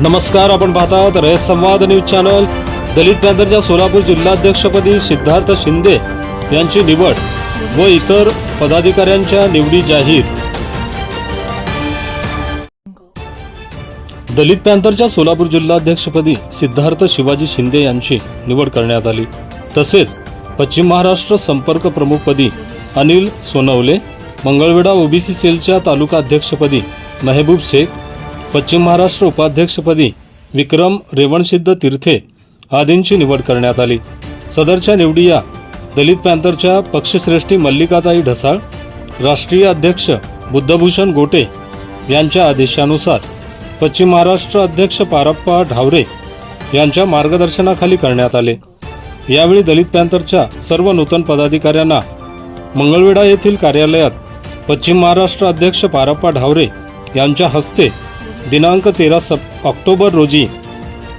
नमस्कार आपण पाहतात रयत संवाद न्यूज चॅनल. दलित पॅंथरच्या सोलापूर जिल्हाध्यक्षपदी सिद्धार्थ शिंदे यांची निवड व इतर पदाधिकाऱ्यांच्या निवडी जाहीर. दलित पॅंथरच्या सोलापूर जिल्हाध्यक्षपदी सिद्धार्थ शिवाजी शिंदे यांची निवड करण्यात आली. तसेच पश्चिम महाराष्ट्र संपर्क प्रमुखपदी अनिल सोनवले मंगळवेढा ओबीसी सेलच्या तालुका अध्यक्षपदी मेहबूब शेख पश्चिम महाराष्ट्र उपाध्यक्षपदी विक्रम रेवणसिद्ध तीर्थे आदींची निवड करण्यात आली. सदरच्या निवडी या दलित पॅंथरच्या पक्षश्रेष्ठी मल्लिकाताई ढसाळ राष्ट्रीय अध्यक्ष बुद्धभूषण गोटे यांच्या आदेशानुसार पश्चिम महाराष्ट्र अध्यक्ष पारप्पा ढावरे यांच्या मार्गदर्शनाखाली करण्यात आले. यावेळी दलित पॅंथरच्या सर्व नूतन पदाधिकाऱ्यांना मंगळवेढा येथील कार्यालयात पश्चिम महाराष्ट्र अध्यक्ष पारप्पा ढावरे यांच्या हस्ते दिनांक तेरा सप ऑक्टोबर रोजी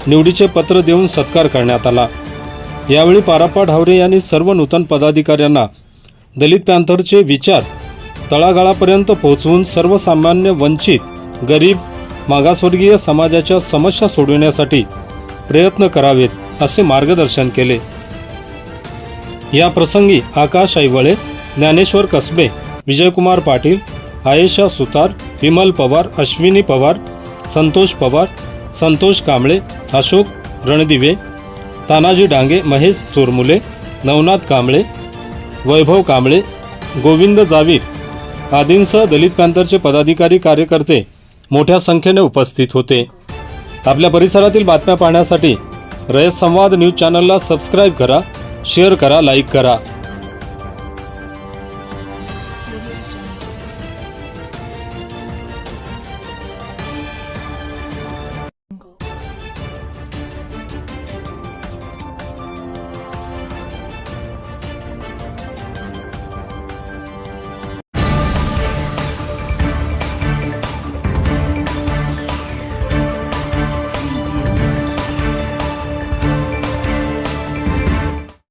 निवडीचे पत्र देऊन सत्कार करण्यात आला. यावेळी पारप्पा ढावरे यांनी सर्व नूतन पदाधिकाऱ्यांना दलित पॅन्थरचे विचार तळागाळापर्यंत पोहोचवून सर्वसामान्य वंचित गरीब मागासवर्गीय समाजाच्या समस्या सोडविण्यासाठी प्रयत्न करावेत असे मार्गदर्शन केले. या प्रसंगी आकाश ऐवळे ज्ञानेश्वर कसबे विजयकुमार पाटील आयेशा सुतार विमल पवार अश्विनी पवार संतोष पवार संतोष कांबळे अशोक रणदिवे तानाजी डांगे महेश चोरमुले नवनाथ कांबळे वैभव कांबळे गोविंद जावीर आदींसह दलित पॅंथरचे पदाधिकारी कार्यकर्ते मोठ्या संख्येने उपस्थित होते. आपल्या परिसरातील बातम्या पाहण्यासाठी रयत संवाद न्यूज चॅनलला सबस्क्राईब करा शेअर करा लाईक करा.